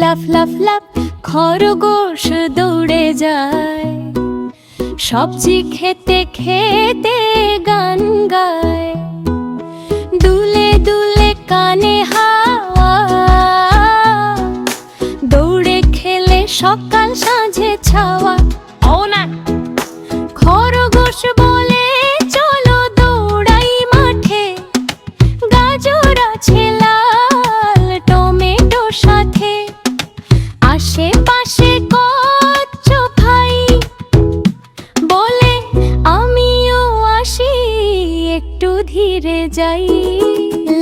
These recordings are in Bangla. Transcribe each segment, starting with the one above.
লাফ লাফ লাফ খরগোশ দৌড়ে যায় সবজি খেতে খেতে গান গায় দুলে দুলে কানে হাওয়া দৌড়ে খেলে সকাল সাঁঝে ছাওয়া যাই।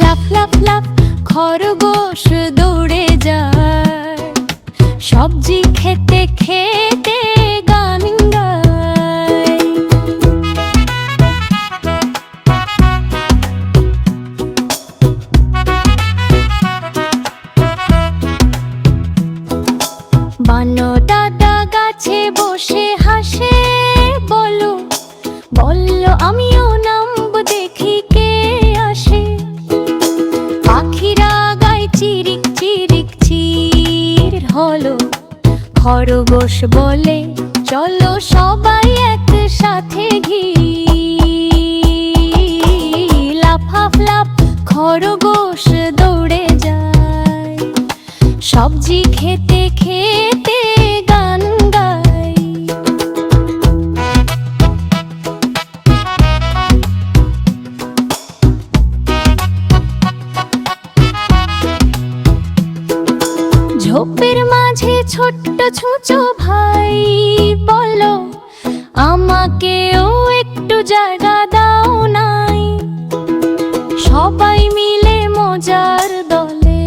লাফ লাফ লাফ খরগোশ দৌড়ে যায়। সবজি খেতে খেতে হলো? খরগোশ বলে, চলো সবাই একসাথে ঘি। লাফাফ লাফ খরগোশ দৌড়ে যায়। সবজি খেতে খেতে ঝোপের মাঝে ছোট্ট ছুঁচো ভাই, বলো, আমাকেও একটু জায়গা দাও নাই। সবাই মিলে মজার দলে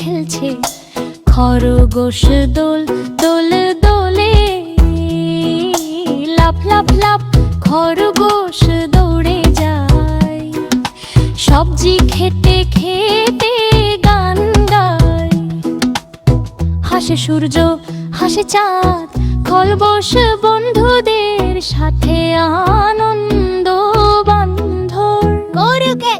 খেলছে খরগোশ দোল দোল দোলে। লাফ লাফ লাফ, খরগোশ দৌড়ে যায়। সবজি খেতে খেতে হাসে সূর্য হাসে চাঁদ। খলবস বন্ধুদের সাথে আনন্দ বান্ধর গরুকে